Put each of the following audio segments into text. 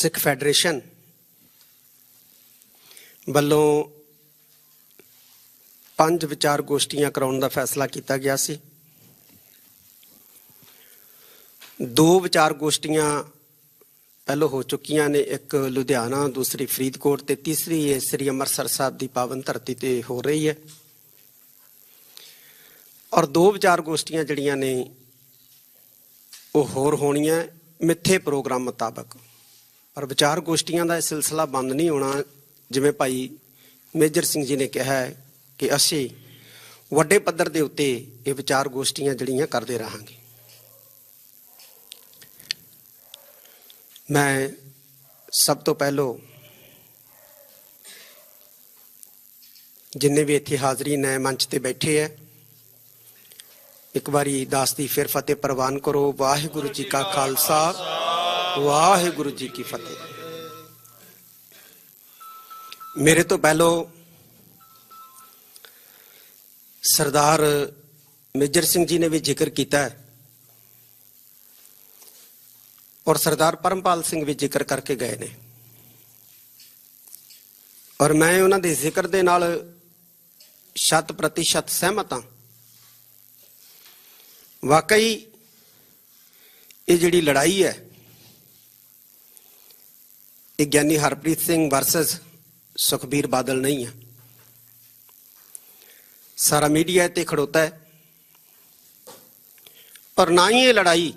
ਸਿੱਖ federation ਵੱਲੋਂ ਪੰਜ ਵਿਚਾਰ ਗੋਸ਼ਟੀਆਂ ਕਰਾਉਣ ਦਾ ਫੈਸਲਾ ਕੀਤਾ ਗਿਆ ਸੀ। ਦੋ ਵਿਚਾਰ ਗੋਸ਼ਟੀਆਂ ਪਹਿਲੋਂ ਹੋ ਚੁੱਕੀਆਂ ਨੇ, ਇੱਕ ਲੁਧਿਆਣਾ, ਦੂਸਰੀ ਫਰੀਦਕੋਟ ਤੇ ਤੀਸਰੀ ਇਹ ਸ੍ਰੀ ਅੰਮ੍ਰਿਤਸਰ ਸਾਹਿਬ ਦੀ ਪਾਵਨ ਧਰਤੀ ਤੇ ਹੋ ਰਹੀ ਹੈ। ਔਰ ਦੋ ਵਿਚਾਰ ਗੋਸ਼ਟੀਆਂ ਜਿਹੜੀਆਂ ਨੇ, ਉਹ ਹੋਰ ਹੋਣੀਆਂ ਮਿੱਥੇ ਪ੍ਰੋਗਰਾਮ ਮੁਤਾਬਕ। ਪਰ ਵਿਚਾਰ ਗੋਸ਼ਟੀਆਂ ਦਾ ਇਹ ਸਿਲਸਿਲਾ ਬੰਦ ਨਹੀਂ ਹੋਣਾ, ਜਿਵੇਂ ਭਾਈ ਮੇਜਰ ਸਿੰਘ ਜੀ ਨੇ ਕਿਹਾ ਹੈ ਕਿ ਅਸੀਂ ਵੱਡੇ ਪੱਧਰ ਦੇ ਉੱਤੇ ਇਹ ਵਿਚਾਰ ਗੋਸ਼ਟੀਆਂ ਜਿਹੜੀਆਂ ਕਰਦੇ ਰਹਾਂਗੇ। ਮੈਂ ਸਭ ਤੋਂ ਪਹਿਲੋਂ ਜਿੰਨੇ ਵੀ ਇੱਥੇ ਹਾਜ਼ਰੀਨ ਹੈ ਮੰਚ ਤੇ ਬੈਠੇ ਹੈ, ਇੱਕ ਵਾਰੀ ਦਾਸ ਦੀ ਫਿਰ ਫਤਿਹ ਪ੍ਰਵਾਨ ਕਰੋ। ਵਾਹਿਗੁਰੂ ਜੀ ਕਾ ਖਾਲਸਾ। ਵਾਹਿਗੁਰੂ ਜੀ ਕੀ ਫਤਿਹ। ਮੇਰੇ ਤੋਂ ਪਹਿਲੋਂ ਸਰਦਾਰ ਮੇਜਰ ਸਿੰਘ ਜੀ ਨੇ ਵੀ ਜ਼ਿਕਰ ਕੀਤਾ ਹੈ ਔਰ ਸਰਦਾਰ ਪਰਮਪਾਲ ਸਿੰਘ ਵੀ ਜ਼ਿਕਰ ਕਰਕੇ ਗਏ ਨੇ। ਔਰ ਮੈਂ ਉਹਨਾਂ ਦੇ ਜ਼ਿਕਰ ਦੇ ਨਾਲ ਸ਼ਤ ਪ੍ਰਤੀਸ਼ਤ ਸਹਿਮਤ ਹਾਂ। ਵਾਕਈ ਇਹ ਜਿਹੜੀ ਲੜਾਈ ਹੈ ਇਹ ਗਿਆਨੀ ਹਰਪ੍ਰੀਤ ਸਿੰਘ ਵਰਸਸ ਸੁਖਬੀਰ ਬਾਦਲ ਨਹੀਂ ਹੈ ਸਾਰਾ ਮੀਡੀਆ ਤੇ ਖੜੋਤਾ ਹੈ। ਪਰ ਨਾ ਹੀ ਇਹ ਲੜਾਈ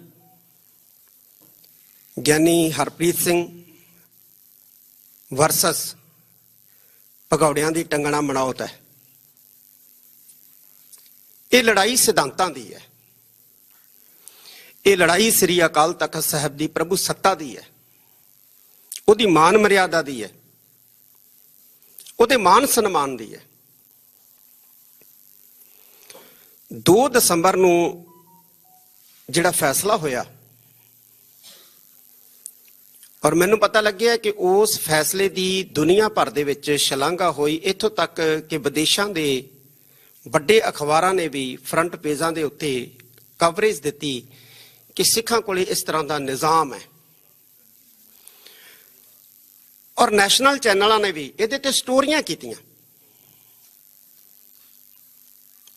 ਗਿਆਨੀ ਹਰਪ੍ਰੀਤ ਸਿੰਘ ਵਰਸਸ ਭਗੌੜਿਆਂ ਦੀ ਟੰਗਣਾ ਮਨਾਉਤ ਹੈ। ਇਹ ਲੜਾਈ ਸਿਧਾਂਤਾਂ ਦੀ ਹੈ। ਇਹ ਲੜਾਈ ਸ੍ਰੀ ਅਕਾਲ ਤਖਤ ਸਾਹਿਬ ਦੀ ਪ੍ਰਭੂ ਸੱਤਾ ਦੀ ਹੈ। ਉਹਦੀ ਮਾਨ ਮਰਿਆਦਾ ਦੀ ਹੈ। ਉਹਦੇ ਮਾਨ ਸਨਮਾਨ ਦੀ ਹੈ। 2 ਦਸੰਬਰ ਨੂੰ ਜਿਹੜਾ ਫੈਸਲਾ ਹੋਇਆ, ਔਰ ਮੈਨੂੰ ਪਤਾ ਲੱਗਿਆ ਕਿ ਉਸ ਫੈਸਲੇ ਦੀ ਦੁਨੀਆ ਭਰ ਦੇ ਵਿੱਚ ਸ਼ਲਾਘਾ ਹੋਈ। ਇੱਥੋਂ ਤੱਕ ਕਿ ਵਿਦੇਸ਼ਾਂ ਦੇ ਵੱਡੇ ਅਖਬਾਰਾਂ ਨੇ ਵੀ ਫਰੰਟ ਪੇਜਾਂ ਦੇ ਉੱਤੇ ਕਵਰੇਜ ਦਿੱਤੀ ਕਿ ਸਿੱਖਾਂ ਕੋਲੇ ਇਸ ਤਰ੍ਹਾਂ ਦਾ ਨਿਜ਼ਾਮ ਹੈ। ਔਰ ਨੈਸ਼ਨਲ ਚੈਨਲਾਂ ਨੇ ਵੀ ਇਹਦੇ ਤੇ ਸਟੋਰੀਆਂ ਕੀਤੀਆਂ।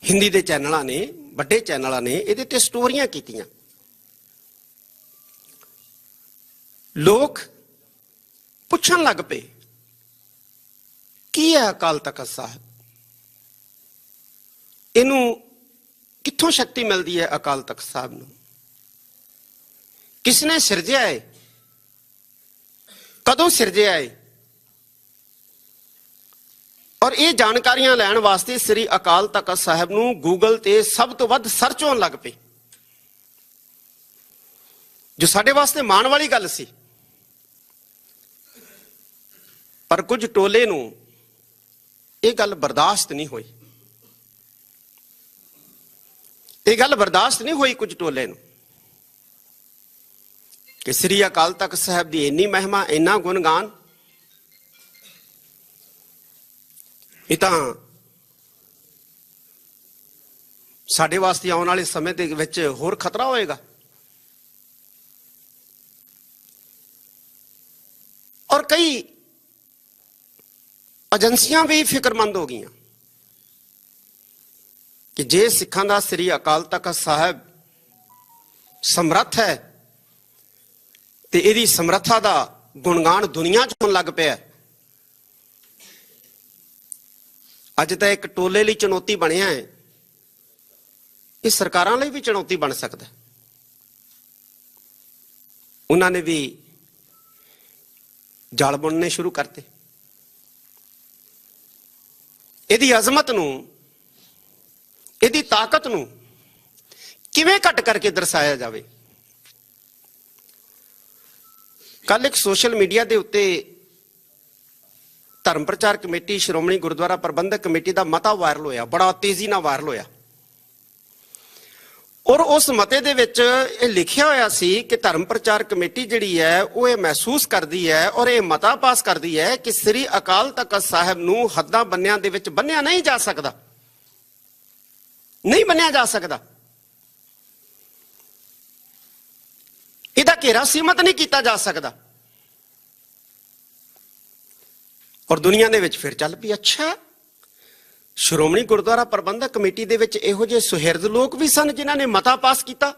ਹਿੰਦੀ ਦੇ ਚੈਨਲਾਂ ਨੇ, ਵੱਡੇ ਚੈਨਲਾਂ ਨੇ ਇਹਦੇ ਤੇ ਸਟੋਰੀਆਂ ਕੀਤੀਆਂ। ਲੋਕ ਪੁੱਛਣ ਲੱਗ ਪਏ, ਕੀ ਹੈ ਅਕਾਲ ਤਖਤ ਸਾਹਿਬ? ਇਹਨੂੰ ਕਿੱਥੋਂ ਸ਼ਕਤੀ ਮਿਲਦੀ ਹੈ ਅਕਾਲ ਤਖਤ ਸਾਹਿਬ ਨੂੰ? ਕਿਸ ਨੇ ਸਿਰਜਿਆ ਹੈ ਕਦੋਂ ਸਿਰਜਿਆ ਹੈ ਔਰ ਇਹ ਜਾਣਕਾਰੀਆਂ ਲੈਣ ਵਾਸਤੇ ਸ੍ਰੀ ਅਕਾਲ ਤਖਤ ਸਾਹਿਬ ਨੂੰ ਗੂਗਲ ਤੇ ਸਭ ਤੋਂ ਵੱਧ ਸਰਚ ਹੋਣ ਲੱਗ ਪਈ ਜੋ ਸਾਡੇ ਵਾਸਤੇ ਮਾਣ ਵਾਲੀ ਗੱਲ ਸੀ। ਪਰ ਕੁਝ ਟੋਲੇ ਨੂੰ ਇਹ ਗੱਲ ਬਰਦਾਸ਼ਤ ਨਹੀਂ ਹੋਈ। ਇਹ ਗੱਲ ਬਰਦਾਸ਼ਤ ਨਹੀਂ ਹੋਈ ਕੁਝ ਟੋਲੇ ਨੂੰ। ਕਿ ਸ੍ਰੀ ਅਕਾਲ ਤਖਤ ਸਾਹਿਬ ਦੀ ਇੰਨੀ ਮਹਿਮਾ, ਇੰਨਾ ਗੁਣਗਾਨ। ਇਹ ਤਾਂ ਸਾਡੇ ਵਾਸਤੇ ਆਉਣ ਵਾਲੇ ਸਮੇਂ ਦੇ ਵਿੱਚ ਹੋਰ ਖਤਰਾ ਹੋਏਗਾ। ਔਰ ਕਈ ਏਜੰਸੀਆਂ ਵੀ ਫਿਕਰਮੰਦ ਹੋ ਗਈਆਂ ਕਿ ਜੇ ਸਿੱਖਾਂ ਦਾ ਸ੍ਰੀ ਅਕਾਲ ਤਖਤ ਸਾਹਿਬ ਸਮਰੱਥ ਹੈ ਤੇ ਇਹਦੀ ਸਮਰੱਥਾ ਦਾ ਗੁਣਗਾਨ ਦੁਨੀਆ 'ਚ ਹੋਣ ਲੱਗ ਪਿਆ ਅੱਜ ਤਾਂ ਇੱਕ ਟੋਲੇ ਲਈ ਚੁਣੌਤੀ ਬਣਿਆ ਹੈ। ਇਹ ਸਰਕਾਰਾਂ ਲਈ ਵੀ ਚੁਣੌਤੀ ਬਣ ਸਕਦਾ ਉਹਨਾਂ ਨੇ ਵੀ ਜਲ ਬੁਣਨੇ ਸ਼ੁਰੂ ਕਰਤੇ। ਇਹਦੀ ਅਜ਼ਮਤ ਨੂੰ, ਇਹਦੀ ਤਾਕਤ ਨੂੰ ਕਿਵੇਂ ਘਟ ਕਰਕੇ ਦਰਸਾਇਆ ਜਾਵੇ? ਕੱਲ ਇੱਕ ਸੋਸ਼ਲ ਮੀਡੀਆ ਦੇ ਉੱਤੇ ਧਰਮ ਪ੍ਰਚਾਰ ਕਮੇਟੀ, ਸ਼੍ਰੋਮਣੀ ਗੁਰਦੁਆਰਾ ਪ੍ਰਬੰਧਕ ਕਮੇਟੀ ਦਾ ਮਤਾ ਵਾਇਰਲ ਹੋਇਆ, ਬੜਾ ਤੇਜ਼ੀ ਨਾਲ ਵਾਇਰਲ ਹੋਇਆ। ਔਰ ਉਸ ਮਤੇ ਦੇ ਵਿੱਚ ਇਹ ਲਿਖਿਆ ਹੋਇਆ ਸੀ ਕਿ ਧਰਮ ਪ੍ਰਚਾਰ ਕਮੇਟੀ ਜਿਹੜੀ ਹੈ, ਉਹ ਇਹ ਮਹਿਸੂਸ ਕਰਦੀ ਹੈ ਔਰ ਇਹ ਮਤਾ ਪਾਸ ਕਰਦੀ ਹੈ ਕਿ ਸ੍ਰੀ ਅਕਾਲ ਤਖਤ ਸਾਹਿਬ ਨੂੰ ਹੱਦਾਂ ਬੰਨਿਆਂ ਦੇ ਵਿੱਚ ਬੰਨਿਆ ਨਹੀਂ ਜਾ ਸਕਦਾ। ਨਹੀਂ ਬੰਨਿਆ ਜਾ ਸਕਦਾ। ਇਹਦਾ ਘੇਰਾ ਸੀਮਤ ਨਹੀਂ ਕੀਤਾ ਜਾ ਸਕਦਾ। ਔਰ ਦੁਨੀਆ ਦੇ ਵਿੱਚ ਫਿਰ ਚੱਲ ਪਈ, ਅੱਛਾ। ਸ਼੍ਰੋਮਣੀ ਗੁਰਦੁਆਰਾ ਪ੍ਰਬੰਧਕ ਕਮੇਟੀ ਦੇ ਵਿੱਚ ਇਹੋ ਜਿਹੇ ਸੁਹਿਰਦ ਲੋਕ ਵੀ ਸਨ ਜਿਨ੍ਹਾਂ ਨੇ ਮਤਾ ਪਾਸ ਕੀਤਾ।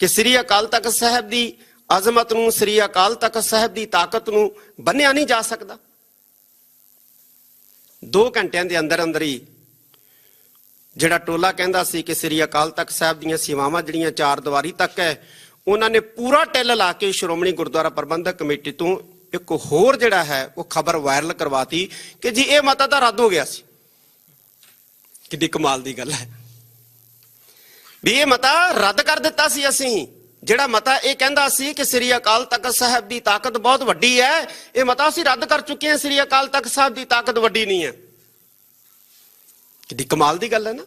ਕਿ ਸ੍ਰੀ ਅਕਾਲ ਤਖਤ ਸਾਹਿਬ ਦੀ ਅਜ਼ਮਤ ਨੂੰ, ਸ੍ਰੀ ਅਕਾਲ ਤਖਤ ਸਾਹਿਬ ਦੀ ਤਾਕਤ ਨੂੰ ਬੰਨਿਆ ਨਹੀਂ ਜਾ ਸਕਦਾ। 2 ਘੰਟਿਆਂ ਦੇ ਅੰਦਰ ਅੰਦਰ ਹੀ ਜਿਹੜਾ ਟੋਲਾ ਕਹਿੰਦਾ ਸੀ ਕਿ ਸ੍ਰੀ ਅਕਾਲ ਤਖਤ ਸਾਹਿਬ ਦੀਆਂ ਸੀਮਾਵਾਂ ਜਿਹੜੀਆਂ ਚਾਰ ਦੀਵਾਰੀ ਤੱਕ ਹੈ ਉਹਨਾਂ ਨੇ ਪੂਰਾ ਟਿੱਲ ਲਾ ਕੇ ਸ਼੍ਰੋਮਣੀ ਗੁਰਦੁਆਰਾ ਪ੍ਰਬੰਧਕ ਕਮੇਟੀ ਤੋਂ ਇੱਕ ਹੋਰ ਜਿਹੜਾ ਹੈ, ਉਹ ਖਬਰ ਵਾਇਰਲ ਕਰਵਾਤੀ ਕਿ ਜੀ ਇਹ ਮਤਾ ਤਾਂ ਰੱਦ ਹੋ ਗਿਆ ਸੀ। ਕਿੰਨੀ ਕਮਾਲ ਦੀ ਗੱਲ ਹੈ। ਵੀ ਇਹ ਮਤਾ ਰੱਦ ਕਰ ਦਿੱਤਾ ਸੀ ਅਸੀਂ। ਜਿਹੜਾ ਮਤਾ ਇਹ ਕਹਿੰਦਾ ਸੀ ਕਿ ਸ੍ਰੀ ਅਕਾਲ ਤਖਤ ਸਾਹਿਬ ਦੀ ਤਾਕਤ ਬਹੁਤ ਵੱਡੀ ਹੈ, ਇਹ ਮਤਾ ਅਸੀਂ ਰੱਦ ਕਰ ਚੁੱਕੇ ਹਾਂ, ਸ੍ਰੀ ਅਕਾਲ ਤਖਤ ਸਾਹਿਬ ਦੀ ਤਾਕਤ ਵੱਡੀ ਨਹੀਂ ਹੈ। ਕਿੰਨੀ ਕਮਾਲ ਦੀ ਗੱਲ ਹੈ ਨਾ।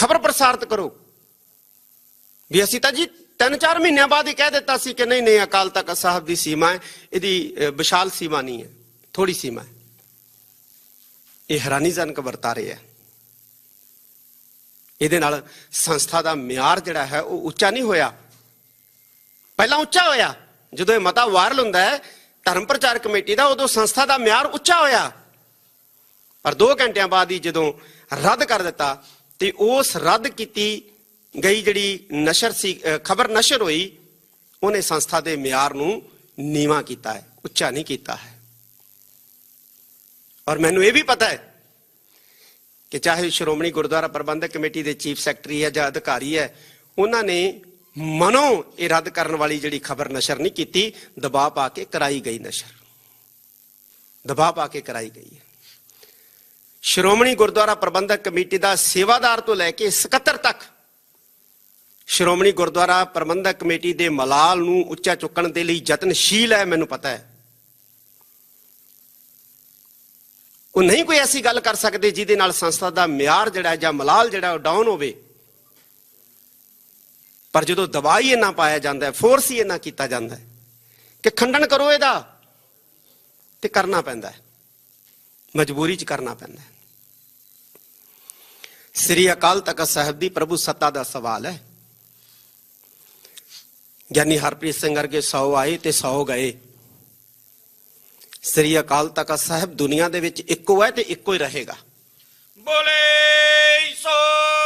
ਖਬਰ ਪ੍ਰਸਾਰਿਤ ਕਰੋ। ਵੀ ਅਸੀਂ ਤਾਂ ਜੀ 3-4 ਮਹੀਨਿਆਂ ਬਾਅਦ ਹੀ ਕਹਿ ਦਿੱਤਾ ਸੀ ਕਿ ਨਹੀਂ ਨਹੀਂ, ਅਕਾਲ ਤਖਤ ਸਾਹਿਬ ਦੀ ਸੀਮਾ ਹੈ, ਇਹਦੀ ਵਿਸ਼ਾਲ ਸੀਮਾ ਨਹੀਂ ਹੈ ਥੋੜੀ ਸੀਮਾ ਹੈ। ਇਹ ਹੈਰਾਨੀਜਨਕ ਵਰਤਾਰੇ ਹੈ। ਇਹਦੇ ਨਾਲ ਸੰਸਥਾ ਦਾ ਮਿਆਰ ਜਿਹੜਾ ਹੈ, ਉਹ ਉੱਚਾ ਨਹੀਂ ਹੋਇਆ। ਪਹਿਲਾਂ ਉੱਚਾ ਹੋਇਆ। ਜਦੋਂ ਇਹ ਮਤਾ ਵਾਇਰਲ ਹੁੰਦਾ ਹੈ, ਧਰਮ ਪ੍ਰਚਾਰ ਕਮੇਟੀ ਦਾ, ਉਦੋਂ ਸੰਸਥਾ ਦਾ ਮਿਆਰ ਉੱਚਾ ਹੋਇਆ। ਪਰ 2 ਘੰਟਿਆਂ ਬਾਅਦ ਹੀ ਜਦੋਂ ਰੱਦ ਕਰ ਦਿੱਤਾ ਤੇ ਉਸ ਰੱਦ ਕੀਤੀ ਗਈ ਜਿਹੜੀ ਨਸ਼ਰ ਸੀ ਖਬਰ ਨਸ਼ਰ ਹੋਈ, ਉਹਨੇ ਸੰਸਥਾ ਦੇ ਮਿਆਰ ਨੂੰ ਨੀਵਾ ਕੀਤਾ ਹੈ, ਉੱਚਾ ਨਹੀਂ ਕੀਤਾ ਹੈ। ਔਰ ਮੈਨੂੰ ਇਹ ਵੀ ਪਤਾ ਹੈ ਕਿ ਚਾਹੇ ਸ਼੍ਰੋਮਣੀ ਗੁਰਦੁਆਰਾ ਪ੍ਰਬੰਧਕ ਕਮੇਟੀ ਦੇ ਚੀਫ ਸੈਕਟਰੀ ਹੈ ਜਾਂ ਅਧਿਕਾਰੀ ਹੈ, ਉਹਨਾਂ ਨੇ ਮਨੋਂ ਇਹ ਰੱਦ ਕਰਨ ਵਾਲੀ ਜਿਹੜੀ ਖਬਰ ਨਸ਼ਰ ਨਹੀਂ ਕੀਤੀ, ਦਬਾਅ ਪਾ ਕੇ ਕਰਾਈ ਗਈ ਨਸ਼ਰ। ਦਬਾਅ ਪਾ ਕੇ ਕਰਾਈ ਗਈ ਹੈ। ਸ਼੍ਰੋਮਣੀ ਗੁਰਦੁਆਰਾ ਪ੍ਰਬੰਧਕ ਕਮੇਟੀ ਦਾ ਸੇਵਾਦਾਰ ਤੋਂ ਲੈ ਕੇ ਸਕੱਤਰ ਤੱਕ ਸ਼੍ਰੋਮਣੀ ਗੁਰਦੁਆਰਾ ਪ੍ਰਬੰਧਕ ਕਮੇਟੀ ਦੇ ਮਲਾਲ ਨੂੰ ਉੱਚਾ ਚੁੱਕਣ ਦੇ ਲਈ ਯਤਨਸ਼ੀਲ ਹੈ, ਮੈਨੂੰ ਪਤਾ ਹੈ। ਉਹ ਨਹੀਂ ਕੋਈ ਐਸੀ ਗੱਲ ਕਰ ਸਕਦੇ ਜਿਹਦੇ ਨਾਲ ਸੰਸਥਾ ਦਾ ਮਿਆਰ ਜਿਹੜਾ ਜਾਂ ਮਲਾਲ ਜਿਹੜਾ ਉਹ ਡਾਊਨ ਹੋਵੇ। ਪਰ ਜਦੋਂ ਦਵਾਈ ਇਹਨਾਂ ਪਾਇਆ ਜਾਂਦਾ ਹੈ ਫੋਰਸ ਹੀ ਇਹਨਾਂ ਕੀਤਾ ਜਾਂਦਾ ਹੈ ਕਿ ਖੰਡਨ ਕਰੋ ਇਹਦਾ ਤੇ ਕਰਨਾ ਪੈਂਦਾ ਹੈ। ਮਜਬੂਰੀ ਚ ਕਰਨਾ ਪੈਂਦਾ ਹੈ। ਸ੍ਰੀ ਅਕਾਲ ਤਖਤ ਸਾਹਿਬ ਦੀ ਪ੍ਰਭੂ ਸੱਤਾ ਦਾ ਸਵਾਲ ਹੈ। ਗਿਆਨੀ ਹਰਪ੍ਰੀਤ ਸਿੰਘ ਵਰਗੇ 100 ਆਏ ਤੇ 100 ਗਏ। ਸ੍ਰੀ ਅਕਾਲ ਤਖਤ ਸਾਹਿਬ ਦੁਨੀਆ ਦੇ ਵਿੱਚ ਇੱਕੋ ਹੈ ਤੇ ਇੱਕੋ ਹੀ ਰਹੇਗਾ। ਬੋਲੇ ਸੋ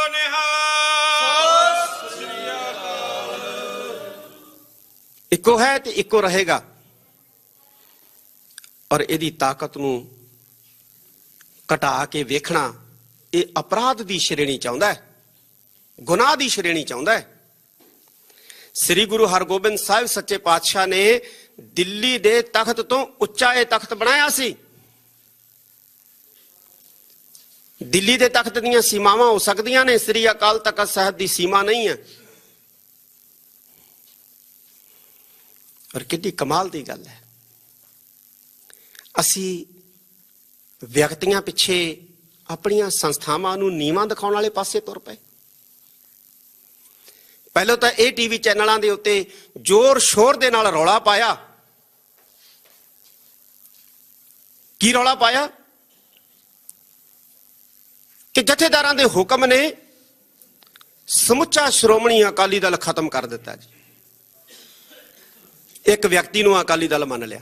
ਨਿਹਾਲ। ਇੱਕੋ ਹੈ ਤੇ ਇੱਕੋ ਰਹੇਗਾ। ਔਰ ਇਹਦੀ ਤਾਕਤ ਨੂੰ ਘਟਾ ਕੇ ਵੇਖਣਾ ਇਹ ਅਪਰਾਧ ਦੀ ਸ਼੍ਰੇਣੀ ਚਾਹੁੰਦਾ ਹੈ, ਗੁਨਾਹ ਦੀ ਸ਼੍ਰੇਣੀ ਚਾਹੁੰਦਾ ਹੈ। ਸ੍ਰੀ ਗੁਰੂ ਹਰਗੋਬਿੰਦ ਸਾਹਿਬ ਸੱਚੇ ਪਾਤਸ਼ਾਹ ਨੇ ਦਿੱਲੀ ਦੇ ਤਖਤ ਤੋਂ ਉੱਚਾ ਇਹ ਤਖਤ ਬਣਾਇਆ ਸੀ। ਦਿੱਲੀ ਦੇ ਤਖਤ ਦੀਆਂ ਸੀਮਾਵਾਂ ਹੋ ਸਕਦੀਆਂ ਨੇ, ਸ੍ਰੀ ਅਕਾਲ ਤਖਤ ਸਾਹਿਬ ਦੀ ਸੀਮਾ ਨਹੀਂ ਹੈ। ਔਰ ਕਿੰਨੀ ਕਮਾਲ ਦੀ ਗੱਲ ਹੈ। ਅਸੀਂ ਵਿਅਕਤੀਆਂ ਪਿੱਛੇ ਆਪਣੀਆਂ ਸੰਸਥਾਵਾਂ ਨੂੰ ਨੀਵਾਂ ਦਿਖਾਉਣ ਵਾਲੇ ਪਾਸੇ ਤੁਰ ਪਏ। ਪਹਿਲਾਂ ਤਾਂ ਇਹ ਟੀਵੀ ਚੈਨਲਾਂ ਦੇ ਉੱਤੇ ਜ਼ੋਰ ਸ਼ੋਰ ਦੇ ਨਾਲ ਰੌਲਾ ਪਾਇਆ। ਕੀ ਰੌਲਾ ਪਾਇਆ? ਕਿ ਜਥੇਦਾਰਾਂ ਦੇ ਹੁਕਮ ਨੇ ਸਮੁੱਚਾ ਸ਼੍ਰੋਮਣੀ ਅਕਾਲੀ ਦਲ ਖਤਮ ਕਰ ਦਿੱਤਾ ਜੀ। ਇੱਕ ਵਿਅਕਤੀ ਨੂੰ ਅਕਾਲੀ ਦਲ ਮੰਨ ਲਿਆ।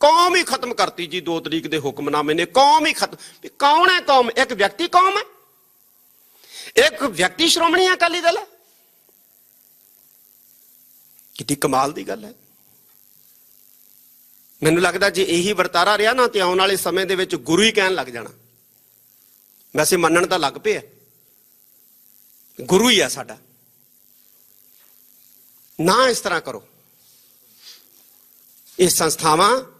ਕੌਮ ਹੀ ਖਤਮ ਕਰਤੀ ਜੀ 2 ਤਰੀਕ ਦੇ ਹੁਕਮਨਾਮੇ ਨੇ, ਕੌਮ ਹੀ ਖਤਮ। ਵੀ ਕੌਣ ਹੈ ਕੌਮ? ਇੱਕ ਵਿਅਕਤੀ ਕੌਮ ਹੈ। ਇੱਕ ਵਿਅਕਤੀ ਸ਼੍ਰੋਮਣੀ ਅਕਾਲੀ ਦਲ ਹੈ। ਕਿੰਨੀ ਕਮਾਲ ਦੀ ਗੱਲ ਹੈ। ਮੈਨੂੰ ਲੱਗਦਾ ਜੇ ਇਹੀ ਵਰਤਾਰਾ ਰਿਹਾ ਨਾ, ਤੇ ਆਉਣ ਵਾਲੇ ਸਮੇਂ ਦੇ ਵਿੱਚ ਗੁਰੂ ਹੀ ਕਹਿਣ ਲੱਗ ਜਾਣਾ। ਵੈਸੇ ਮੰਨਣ ਤਾਂ ਲੱਗ ਪਿਆ ਗੁਰੂ ਹੀ ਆ ਸਾਡਾ। ਨਾ ਇਸ ਤਰ੍ਹਾਂ ਕਰੋ। ਇਹ ਸੰਸਥਾਵਾਂ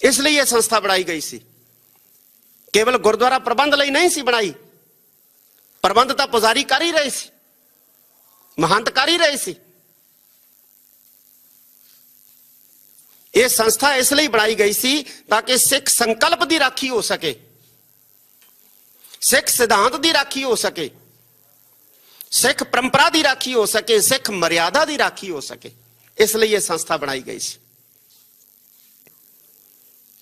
ਇਸ ਲਈ ਇਹ ਸੰਸਥਾ ਬਣਾਈ ਗਈ ਸੀ ਕੇਵਲ ਗੁਰਦੁਆਰਾ ਪ੍ਰਬੰਧ ਲਈ ਨਹੀਂ ਸੀ ਬਣਾਈ ਪ੍ਰਬੰਧ ਤਾਂ ਪੁਜ਼ਾਰੀ ਕਰ ਹੀ ਰਹੇ ਸੀ ਮਹੰਤ ਕਰ ਹੀ ਰਹੇ ਸੀ ਇਹ ਸੰਸਥਾ ਇਸ ਲਈ ਬਣਾਈ ਗਈ ਸੀ ਤਾਂ ਕਿ ਸਿੱਖ ਸੰਕਲਪ ਦੀ ਰਾਖੀ ਹੋ ਸਕੇ ਸਿੱਖ ਸਿਧਾਂਤ ਦੀ ਰਾਖੀ ਹੋ ਸਕੇ ਸਿੱਖ ਪਰੰਪਰਾ ਦੀ ਰਾਖੀ ਹੋ ਸਕੇ ਸਿੱਖ ਮਰਿਆਦਾ ਦੀ ਰਾਖੀ ਹੋ ਸਕੇ ਇਸ ਲਈ ਇਹ ਸੰਸਥਾ ਬਣਾਈ ਗਈ ਸੀ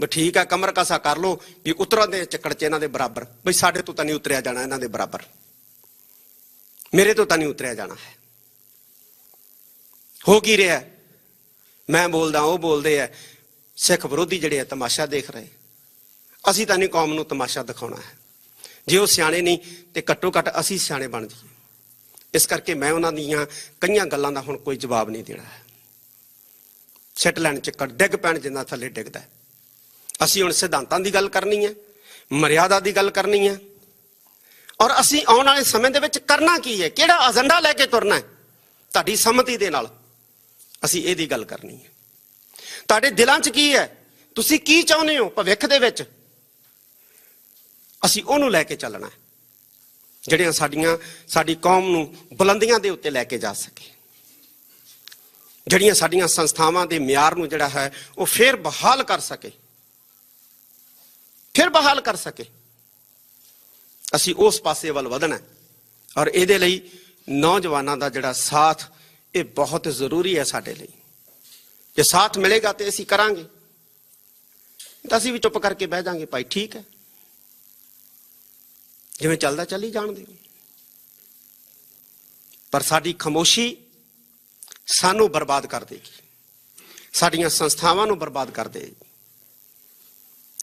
ਵੀ ਠੀਕ ਆ, ਕਮਰ ਕਸਾ ਕਰ ਲਓ, ਵੀ ਉਤਰਨ ਦੇ ਚੱਕੜ ਚ ਇਹਨਾਂ ਦੇ ਬਰਾਬਰ। ਬਈ ਸਾਡੇ ਤੋਂ ਤਾਂ ਨਹੀਂ ਉਤਰਿਆ ਜਾਣਾ ਇਹਨਾਂ ਦੇ ਬਰਾਬਰ। ਮੇਰੇ ਤੋਂ ਤਾਂ ਨਹੀਂ ਉਤਰਿਆ ਜਾਣਾ ਹੈ। ਹੋ ਕੀ ਰਿਹਾ ਮੈਂ ਬੋਲਦਾ, ਉਹ ਬੋਲਦੇ ਆ ਸਿੱਖ ਵਿਰੋਧੀ ਜਿਹੜੇ ਆ ਤਮਾਸ਼ਾ ਦੇਖ ਰਹੇ। ਅਸੀਂ ਤਾਂ ਨਹੀਂ ਕੌਮ ਨੂੰ ਤਮਾਸ਼ਾ ਦਿਖਾਉਣਾ ਹੈ। ਜੇ ਉਹ ਸਿਆਣੇ ਨਹੀਂ, ਤੇ ਘੱਟੋ ਘੱਟ ਅਸੀਂ ਸਿਆਣੇ ਬਣ ਜਾਈਏ। ਇਸ ਕਰਕੇ ਮੈਂ ਉਹਨਾਂ ਦੀਆਂ ਕਈਆਂ ਗੱਲਾਂ ਦਾ ਹੁਣ ਕੋਈ ਜਵਾਬ ਨਹੀਂ ਦੇਣਾ ਹੈ। ਸਿੱਟ ਲੈਣ ਚ ਡਿੱਗ ਪੈਣ ਜਿੰਨਾ ਥੱਲੇ ਡਿੱਗਦਾ ਹੈ। ਅਸੀਂ ਹੁਣ ਸਿਧਾਂਤਾਂ ਦੀ ਗੱਲ ਕਰਨੀ ਹੈ, ਮਰਿਆਦਾ ਦੀ ਗੱਲ ਕਰਨੀ ਹੈ। ਔਰ ਅਸੀਂ ਆਉਣ ਵਾਲੇ ਸਮੇਂ ਦੇ ਵਿੱਚ ਕਰਨਾ ਕੀ ਹੈ? ਕਿਹੜਾ ਏਜੰਡਾ ਲੈ ਕੇ ਤੁਰਨਾ ਹੈ? ਤੁਹਾਡੀ ਸੰਮਤੀ ਦੇ ਨਾਲ ਅਸੀਂ ਇਹਦੀ ਗੱਲ ਕਰਨੀ ਹੈ। ਤੁਹਾਡੇ ਦਿਲਾਂ 'ਚ ਕੀ ਹੈ? ਤੁਸੀਂ ਕੀ ਚਾਹੁੰਦੇ ਹੋ ਭਵਿੱਖ ਦੇ ਵਿੱਚ? ਅਸੀਂ ਉਹਨੂੰ ਲੈ ਕੇ ਚੱਲਣਾ ਹੈ, ਜਿਹੜੀਆਂ ਸਾਡੀਆਂ, ਸਾਡੀ ਕੌਮ ਨੂੰ ਬੁਲੰਦੀਆਂ ਦੇ ਉੱਤੇ ਲੈ ਕੇ ਜਾ ਸਕੇ। ਜਿਹੜੀਆਂ ਸਾਡੀਆਂ ਸੰਸਥਾਵਾਂ ਦੇ ਮਿਆਰ ਨੂੰ ਜਿਹੜਾ ਹੈ, ਉਹ ਫੇਰ ਬਹਾਲ ਕਰ ਸਕੇ। ਫਿਰ ਬਹਾਲ ਕਰ ਸਕੇ। ਅਸੀਂ ਉਸ ਪਾਸੇ ਵੱਲ ਵਧਣਾ ਔਰ ਇਹਦੇ ਲਈ ਨੌਜਵਾਨਾਂ ਦਾ ਜਿਹੜਾ ਸਾਥ, ਇਹ ਬਹੁਤ ਜ਼ਰੂਰੀ ਹੈ ਸਾਡੇ ਲਈ। ਜੇ ਸਾਥ ਮਿਲੇਗਾ ਤੇ ਅਸੀਂ ਕਰਾਂਗੇ। ਤਾਂ ਅਸੀਂ ਵੀ ਚੁੱਪ ਕਰਕੇ ਬਹਿ ਜਾਾਂਗੇ, ਭਾਈ ਠੀਕ ਹੈ। ਜਿਵੇਂ ਚੱਲਦਾ ਚੱਲੀ ਜਾਣ ਦਿਓ ਪਰ ਸਾਡੀ ਖਮੋਸ਼ੀ ਸਾਨੂੰ ਬਰਬਾਦ ਕਰ ਦੇਗੀ। ਸਾਡੀਆਂ ਸੰਸਥਾਵਾਂ ਨੂੰ ਬਰਬਾਦ ਕਰ ਦੇਗੀ।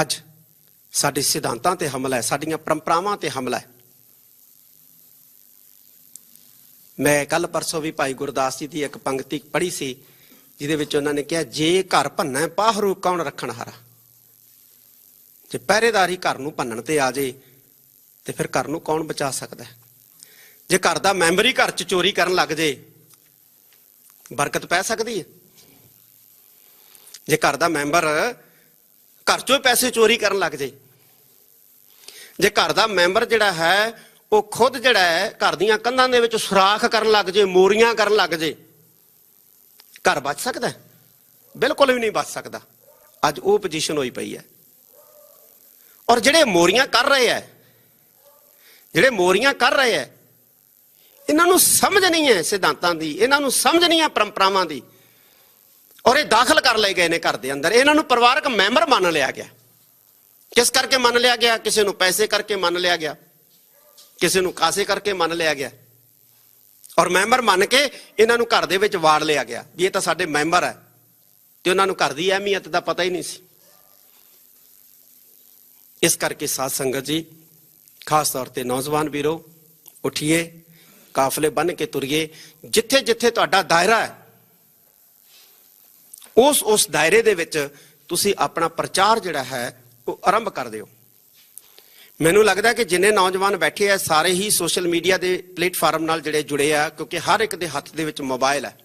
ਅੱਜ ਸਾਡੇ ਸਿਧਾਂਤਾਂ ਤੇ ਹਮਲਾ ਹੈ ਸਾਡੀਆਂ ਪਰੰਪਰਾਵਾਂ ਤੇ ਹਮਲਾ ਹੈ। ਮੈਂ ਕੱਲ ਪਰਸੋਂ ਵੀ ਭਾਈ ਗੁਰਦਾਸ ਜੀ ਦੀ ਇੱਕ ਪੰਕਤੀ ਪੜ੍ਹੀ ਸੀ ਜਿਹਦੇ ਵਿੱਚ ਉਹਨਾਂ ਨੇ ਕਿਹਾ ਜੇ ਘਰ ਭੰਨਾ ਹੈ, ਪਾਹਰੂ ਕੌਣ ਰੱਖਣ ਹਾਰਾ? ਜੇ ਪਹਿਰੇਦਾਰੀ ਘਰ ਨੂੰ ਭੰਨਣ ਤੇ ਆ ਜੇ ਤੇ ਫਿਰ ਘਰ ਨੂੰ ਕੌਣ ਬਚਾ ਸਕਦਾ ਹੈ? ਜੇ ਘਰ ਦਾ ਮੈਂਬਰ ਹੀ ਘਰ 'ਚ ਚੋਰੀ ਕਰਨ ਲੱਗ ਜੇ ਬਰਕਤ ਪੈ ਸਕਦੀ ਹੈ? ਜੇ ਘਰ ਦਾ ਮੈਂਬਰ ਘਰ 'ਚੋਂ ਪੈਸੇ ਚੋਰੀ ਕਰਨ ਲੱਗ ਜੇ ਜੇ ਘਰ ਦਾ ਮੈਂਬਰ ਜਿਹੜਾ ਹੈ, ਉਹ ਖੁਦ ਜਿਹੜਾ ਹੈ, ਘਰ ਦੀਆਂ ਕੰਧਾਂ ਦੇ ਵਿੱਚ ਸੁਰਾਖ ਕਰਨ ਲੱਗ ਜੇ ਮੋਰੀਆਂ ਕਰਨ ਲੱਗ ਜੇ ਘਰ ਬਚ ਸਕਦਾ ਬਿਲਕੁਲ ਵੀ ਨਹੀਂ ਬਚ ਸਕਦਾ। ਅੱਜ ਉਹ ਪੋਜੀਸ਼ਨ ਹੋਈ ਪਈ ਹੈ। ਔਰ ਜਿਹੜੇ ਮੋਰੀਆਂ ਕਰ ਰਹੇ ਹੈ, ਜਿਹੜੇ ਮੋਰੀਆਂ ਕਰ ਰਹੇ ਹੈ, ਇਹਨਾਂ ਨੂੰ ਸਮਝ ਨਹੀਂ ਹੈ ਸਿਧਾਂਤਾਂ ਦੀ, ਇਹਨਾਂ ਨੂੰ ਸਮਝ ਨਹੀਂ ਹੈ ਪਰੰਪਰਾਵਾਂ ਦੀ। ਔਰ ਇਹ ਦਾਖਲ ਕਰ ਲਏ ਗਏ ਨੇ ਘਰ ਦੇ ਅੰਦਰ। ਇਹਨਾਂ ਨੂੰ ਪਰਿਵਾਰਕ ਮੈਂਬਰ ਮੰਨ ਲਿਆ ਗਿਆ। ਕਿਸ ਕਰਕੇ ਮੰਨ ਲਿਆ ਗਿਆ? ਕਿਸੇ ਨੂੰ ਪੈਸੇ ਕਰਕੇ ਮੰਨ ਲਿਆ ਗਿਆ। ਕਿਸੇ ਨੂੰ ਕਾਸੇ ਕਰਕੇ ਮੰਨ ਲਿਆ ਗਿਆ। ਔਰ ਮੈਂਬਰ ਮੰਨ ਕੇ ਇਹਨਾਂ ਨੂੰ ਘਰ ਦੇ ਵਿੱਚ ਵਾੜ ਲਿਆ ਗਿਆ। ਵੀ ਇਹ ਤਾਂ ਸਾਡੇ ਮੈਂਬਰ ਹੈ। ਤੇ ਉਹਨਾਂ ਨੂੰ ਘਰ ਦੀ ਅਹਿਮੀਅਤ ਦਾ ਪਤਾ ਹੀ ਨਹੀਂ ਸੀ। ਇਸ ਕਰਕੇ ਸਾਧ ਸੰਗਤ ਜੀ, ਖਾਸ ਤੌਰ ਤੇ ਨੌਜਵਾਨ ਵੀਰੋ, ਉਠੀਏ, ਕਾਫਲੇ ਬਨ ਕੇ ਤੁਰੀਏ। ਜਿੱਥੇ ਜਿੱਥੇ ਤੁਹਾਡਾ ਦਾਇਰਾ ਹੈ ਉਸ ਉਸ ਦਾਇਰੇ ਦੇ ਵਿੱਚ ਤੁਸੀਂ ਆਪਣਾ ਪ੍ਰਚਾਰ ਜਿਹੜਾ ਹੈ, ਉਹ ਆਰੰਭ ਕਰ ਦਿਓ। ਮੈਨੂੰ ਲੱਗਦਾ ਕਿ ਜਿੰਨੇ ਨੌਜਵਾਨ ਬੈਠੇ ਆ, ਸਾਰੇ ਹੀ ਸੋਸ਼ਲ ਮੀਡੀਆ ਦੇ ਪਲੇਟਫਾਰਮ ਨਾਲ ਜਿਹੜੇ ਜੁੜੇ ਆ, ਕਿਉਂਕਿ ਹਰ ਇੱਕ ਦੇ ਹੱਥ ਦੇ ਵਿੱਚ ਮੋਬਾਈਲ ਹੈ।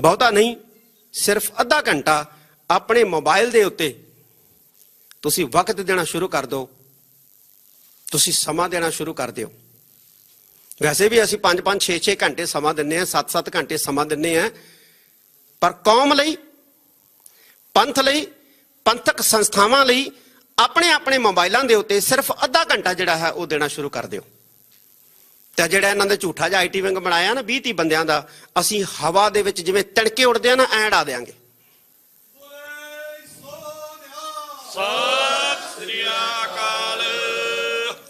ਬਹੁਤਾ ਨਹੀਂ, ਸਿਰਫ ਅੱਧਾ ਘੰਟਾ ਆਪਣੇ ਮੋਬਾਈਲ ਦੇ ਉੱਤੇ ਤੁਸੀਂ ਵਕਤ ਦੇਣਾ ਸ਼ੁਰੂ ਕਰ ਦਿਓ। ਤੁਸੀਂ ਸਮਾਂ ਦੇਣਾ ਸ਼ੁਰੂ ਕਰ ਦਿਓ। ਵੈਸੇ ਵੀ ਅਸੀਂ 5-5 6-6 ਘੰਟੇ ਸਮਾਂ ਦਿੰਨੇ ਆ 7-7 ਘੰਟੇ ਸਮਾਂ ਦਿੰਨੇ ਆ ਪਰ ਕੌਮ ਲਈ, ਪੰਥ ਲਈ, ਪੰਥਕ ਸੰਸਥਾਵਾਂ ਲਈ ਆਪਣੇ ਆਪਣੇ ਮੋਬਾਈਲਾਂ ਦੇ ਉੱਤੇ ਸਿਰਫ ਅੱਧਾ ਘੰਟਾ ਜਿਹੜਾ ਹੈ ਉਹ ਦੇਣਾ ਸ਼ੁਰੂ ਕਰ ਦਿਓ। ਤੇ ਜਿਹੜਾ ਇਹਨਾਂ ਦੇ ਝੂਠਾ ਜਿਹਾ ਆਈਟੀ ਵਿੰਗ ਬਣਾਇਆ ਨਾ 20 30 ਬੰਦਿਆਂ ਦਾ, ਅਸੀਂ ਹਵਾ ਦੇ ਵਿੱਚ ਜਿਵੇਂ ਤਿਣਕੇ ਉੜਦੇ ਆ ਨਾ, ਐਂ ਉਡਾ ਦੇਾਂਗੇ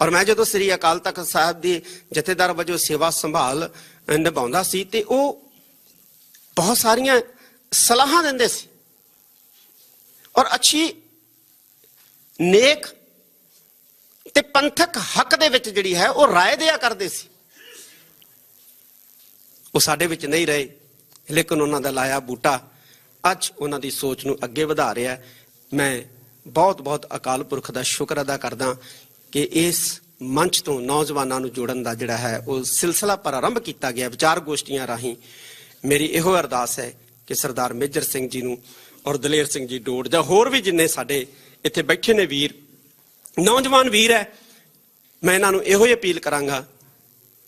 ਔਰ ਮੈਂ ਜਦੋਂ ਸ੍ਰੀ ਅਕਾਲ ਤਖਤ ਸਾਹਿਬ ਦੀ ਜਥੇਦਾਰ ਵਜੋਂ ਸੇਵਾ ਸੰਭਾਲ ਨਿਭਾਉਂਦਾ ਸੀ ਤੇ ਉਹ ਬਹੁਤ ਸਾਰੀਆਂ ਸਲਾਹਾਂ ਦਿੰਦੇ ਸੀ। ਔਰ ਅੱਛੀ ਨੇਕ ਤੇ ਪੰਥਕ ਹੱਕ ਦੇ ਵਿੱਚ ਜਿਹੜੀ ਹੈ, ਉਹ ਰਾਏ ਦਿਆ ਕਰਦੇ ਸੀ। ਉਹ ਸਾਡੇ ਵਿੱਚ ਨਹੀਂ ਰਹੇ, ਲੇਕਿਨ ਉਹਨਾਂ ਦਾ ਲਾਇਆ ਬੂਟਾ ਅੱਜ ਉਹਨਾਂ ਦੀ ਸੋਚ ਨੂੰ ਅੱਗੇ ਵਧਾ ਰਿਹਾ ਮੈਂ ਬਹੁਤ ਬਹੁਤ ਅਕਾਲ ਪੁਰਖ ਦਾ ਸ਼ੁਕਰ ਅਦਾ ਕਰਦਾ ਕਿ ਇਸ ਮੰਚ ਤੋਂ ਨੌਜਵਾਨਾਂ ਨੂੰ ਜੋੜਨ ਦਾ ਜਿਹੜਾ ਹੈ, ਉਹ ਸਿਲਸਿਲਾ ਪ੍ਰਾਰੰਭ ਕੀਤਾ ਗਿਆ ਵਿਚਾਰ ਗੋਸ਼ਟੀਆਂ ਰਾਹੀਂ। ਮੇਰੀ ਇਹੋ ਅਰਦਾਸ ਹੈ ਕਿ ਸਰਦਾਰ ਮੇਜਰ ਸਿੰਘ ਜੀ ਨੂੰ ਔਰ ਦਲੇਰ ਸਿੰਘ ਜੀ ਡੋੜ ਜਾਂ ਹੋਰ ਵੀ ਜਿੰਨੇ ਸਾਡੇ ਇੱਥੇ ਬੈਠੇ ਨੇ ਵੀਰ, ਨੌਜਵਾਨ ਵੀਰ ਹੈ, ਮੈਂ ਇਹਨਾਂ ਨੂੰ ਇਹੋ ਹੀ ਅਪੀਲ ਕਰਾਂਗਾ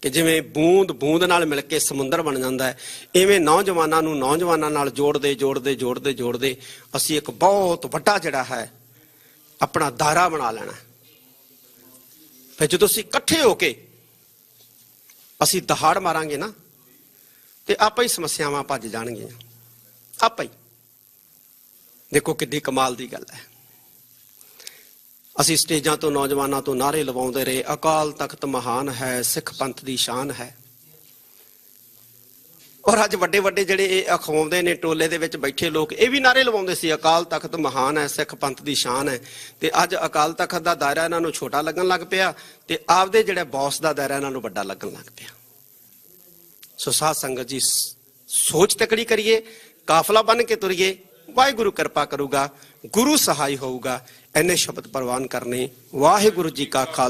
ਕਿ ਜਿਵੇਂ ਬੂੰਦ ਬੂੰਦ ਨਾਲ ਮਿਲ ਕੇ ਸਮੁੰਦਰ ਬਣ ਜਾਂਦਾ ਹੈ ਐਵੇਂ ਨੌਜਵਾਨਾਂ ਨੂੰ ਨੌਜਵਾਨਾਂ ਨਾਲ ਜੋੜਦੇ ਜੋੜਦੇ ਜੋੜਦੇ ਜੋੜਦੇ ਅਸੀਂ ਇੱਕ ਬਹੁਤ ਵੱਡਾ ਜਿਹੜਾ ਹੈ, ਆਪਣਾ ਦਾਇਰਾ ਬਣਾ ਲੈਣਾ ਫਿਰ ਜਦੋਂ ਅਸੀਂ ਇਕੱਠੇ ਹੋ ਕੇ ਅਸੀਂ ਦਹਾੜ ਮਾਰਾਂਗੇ ਨਾ, ਤੇ ਆਪਾਂ ਹੀ ਸਮੱਸਿਆਵਾਂ ਭੱਜ ਜਾਣਗੀਆਂ। ਆਪੇ ਹੀ। ਦੇਖੋ ਕਿੱਡੀ ਕਮਾਲ ਦੀ ਗੱਲ ਹੈ। ਅਸੀਂ ਸਟੇਜਾਂ ਤੋਂ ਨੌਜਵਾਨਾਂ ਤੋਂ ਨਾਰੇ ਲਵਾਉਂਦੇ ਰਹੇ, ਅਕਾਲ ਤਖਤ ਮਹਾਨ ਹੈ, ਸਿੱਖ ਪੰਥ ਦੀ ਸ਼ਾਨ ਹੈ। ਔਰ ਅੱਜ ਵੱਡੇ ਵੱਡੇ ਜਿਹੜੇ ਇਹ ਅਖਵਾਉਂਦੇ ਨੇ, ਟੋਲੇ ਦੇ ਵਿੱਚ ਬੈਠੇ ਲੋਕ, ਇਹ ਵੀ ਨਾਰੇ ਲਵਾਉਂਦੇ ਸੀ, ਅਕਾਲ ਤਖਤ ਮਹਾਨ ਹੈ, ਸਿੱਖ ਪੰਥ ਦੀ ਸ਼ਾਨ ਹੈ। ਤੇ ਅੱਜ ਅਕਾਲ ਤਖਤ ਦਾ ਦਾਇਰਾ ਇਹਨਾਂ ਨੂੰ ਛੋਟਾ ਲੱਗਣ ਲੱਗ ਪਿਆ ਤੇ ਆਪਦੇ ਜਿਹੜੇ ਬੌਸ ਦਾ ਦਾਇਰਾ ਇਹਨਾਂ ਨੂੰ ਵੱਡਾ ਲੱਗਣ ਲੱਗ ਪਿਆ। ਸੋ ਸਾਧ ਸੰਗਤ ਜੀ, ਸੋਚ ਤਕੜੀ ਕਰੀਏ, ਕਾਫਲਾ ਬਣ ਕੇ ਤੁਰੀਏ, ਵਾਹਿਗੁਰੂ ਕਿਰਪਾ ਕਰੂਗਾ, ਗੁਰੂ ਸਹਾਈ ਹੋਊਗਾ ਐਨੇ ਸ਼ਬਦ ਪ੍ਰਵਾਨ ਕਰਨੇ, ਵਾਹਿਗੁਰੂ ਜੀ ਕਾ ਖਾਲਸਾ।